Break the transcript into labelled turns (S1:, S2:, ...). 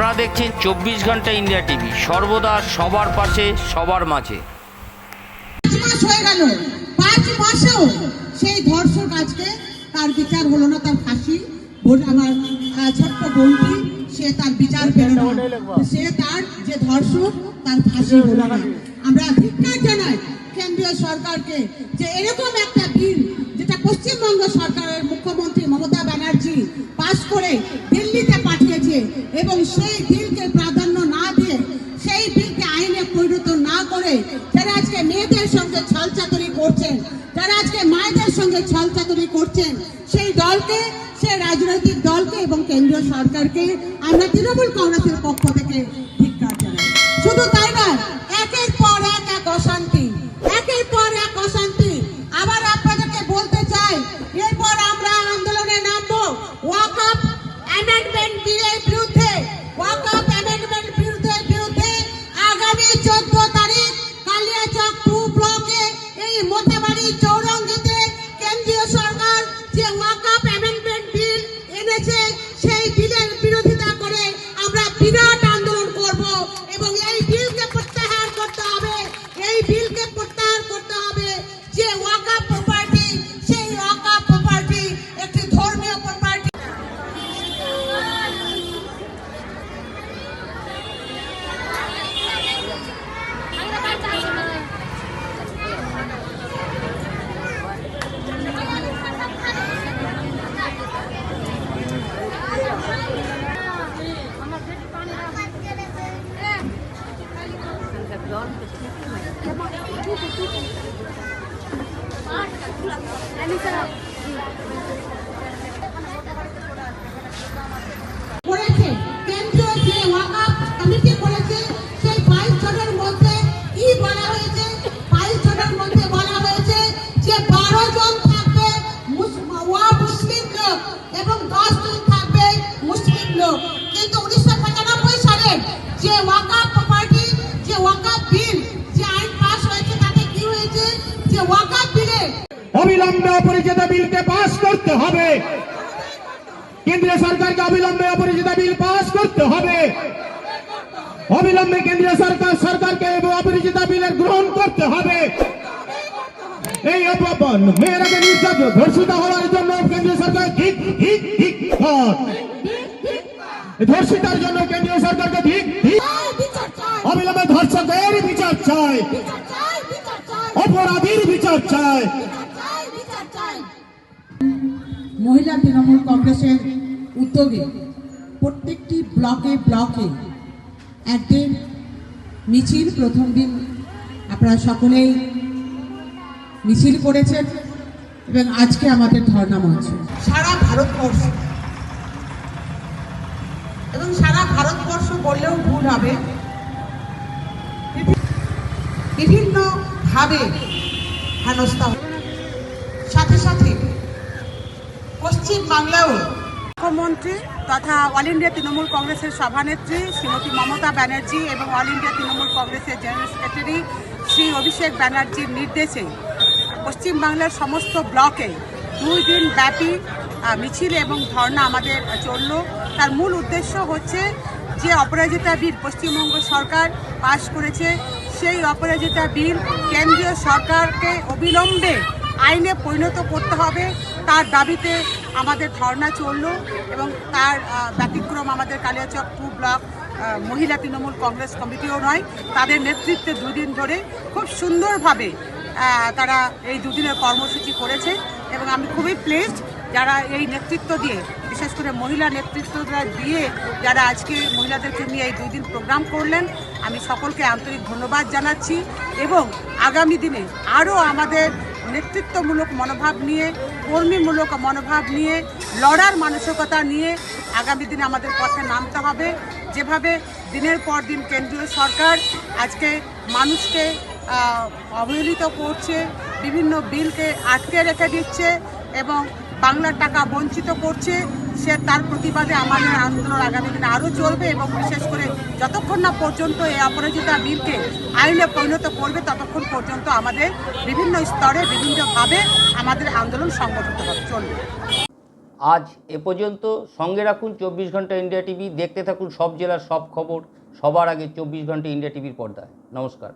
S1: আপনারা দেখছেন চব্বিশ ঘণ্টা ইন্ডিয়া টিভি। সর্বদা সবার পাশে, সবার মাঝে।
S2: সেই ধর্ষক আজকে তার বিচার হলো না, তার ফাঁসি। আমার ছোট্ট সে তার বিচার পেল না। সে তার যে ধর্ষক, তার ফাঁসি হলো না। আমরা জানাই কেন্দ্রীয় সরকারকে যে এরকম একটা বিল, যেটা পশ্চিমবঙ্গ সরকারের মুখ্যমন্ত্রী মমতা ব্যানার্জি পাশ করে দিল্লিতে পাঠিয়েছে এবং সেই বিলকে প্রাধান্য না দিয়ে সেই বিলকে আইনে পরিণত না করে যারা আজকে মেয়েদের সঙ্গে ছলচাতুরি করছেন, যারা আজকে মায়েদের সঙ্গে ছলচাতুরি করছেন, সেই দলকে, সেই রাজনৈতিক দলকে এবং কেন্দ্রীয় সরকারকে আমরা তৃণমূল কংগ্রেসের পক্ষ থেকে ধিক্কার জানাই। শুধু করেছে কেন্দ্রীয়
S3: অবিলম্বে অপরিচিত বিলকে পাস করতে হবে। কেন্দ্রীয় সরকারকে অবিলম্বে অপরিচিত বিল পাস করতে হবে। অবিলম্বে কেন্দ্রীয় সরকার সরকারকে অপরিচিত বিলের গ্রহণ করতে হবে। এই অপমান মেয়েরাকে নির্যাতন ধর্ষিত হওয়ার জন্য কেন্দ্রীয় সরকার ঠিক ঠিক ঠিক ধর্ষিতার জন্য কেন্দ্রীয় সরকারকে ঠিক ঠিক অবিলম্বে ধর্ষকের বিচার চাই। অপরাধীর বিচার চাই।
S2: মহিলা তৃণমূল কংগ্রেসের উদ্যোগে প্রত্যেকটি ব্লকে ব্লকে একদিন মিছিল প্রথম দিন আপনারা সকলেই মিছিল করেছেন এবং আজকে আমাদের ধর্ণা মঞ্চ। সারা ভারতবর্ষ এবং সারা ভারতবর্ষ বললেও ভুল হবে। বিভিন্নভাবে হেনস্থা সাথে সাথে পশ্চিম বাংলাও
S4: মুখ্যমন্ত্রী তথা অল ইন্ডিয়া তৃণমূল কংগ্রেসের সভানেত্রী শ্রীমতী মমতা ব্যানার্জি এবং অল ইন্ডিয়া তৃণমূল কংগ্রেসের জেনারেল সেক্রেটারি শ্রী অভিষেক ব্যানার্জির নির্দেশে পশ্চিমবাংলার সমস্ত ব্লকে দুই দিন ব্যাপী মিছিল এবং ধর্ণা আমাদের চলল। তার মূল উদ্দেশ্য হচ্ছে যে অপরাজিতা বিল পশ্চিমবঙ্গ সরকার পাশ করেছে। সেই অপরাজিতা বিল কেন্দ্রীয় সরকারকে অবিলম্বে আইনে পরিণত করতে হবে। তার দাবিতে আমাদের ধর্ণা চলল এবং তার ব্যতিক্রম আমাদের কালিয়াচক টু ব্লক মহিলা তৃণমূল কংগ্রেস কমিটিও নয়, তাদের নেতৃত্বে দুদিন ধরে খুব সুন্দরভাবে তারা এই দুদিনের কর্মসূচি করেছে এবং আমি খুবই প্লেসড যারা এই নেতৃত্ব দিয়ে, বিশেষ করে মহিলা নেতৃত্বরা দিয়ে যারা আজকে মহিলাদেরকে নিয়ে এই দুই দিন প্রোগ্রাম করলেন, আমি সকলকে আন্তরিক ধন্যবাদ জানাচ্ছি এবং আগামী দিনে আরও আমাদের নেতৃত্বমূলক মনোভাব নিয়ে, কর্মীমূলক মনোভাব নিয়ে, লড়ার মানসিকতা নিয়ে আগামী দিনে আমাদের পথে নামতে হবে। যেভাবে দিনের পর দিন কেন্দ্রীয় সরকার আজকে মানুষকে অবহেলিত করছে, বিভিন্ন বিলকে আটকে রেখে দিচ্ছে এবং বাংলার টাকা বঞ্চিত করছে সে তার প্রতিবাদে আমাদের আন্দোলন আগামী দিনে আরও চলবে এবং বিশেষ করে যতক্ষণ না পর্যন্ত এই অপরাজিতা বিলকে আইনে পরিণত করবে, ততক্ষণ পর্যন্ত আমাদের বিভিন্ন স্তরে, বিভিন্নভাবে আমাদের আন্দোলন সংগঠিত হবে, চলবে।
S1: আজ এ পর্যন্ত সঙ্গে রাখুন চব্বিশ ঘণ্টা ইন্ডিয়া টিভি, দেখতে থাকুন সব জেলার সব খবর, সবার আগে চব্বিশ ঘণ্টা ইন্ডিয়া টিভির পর্দায়। নমস্কার।